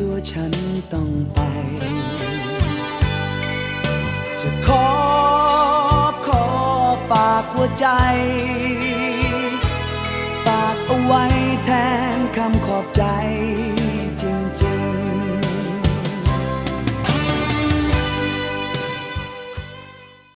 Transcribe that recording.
ตัวฉันต้องไป จะขอขอฝากหัวใจ ฝากเอาไว้แทนคำขอบใจ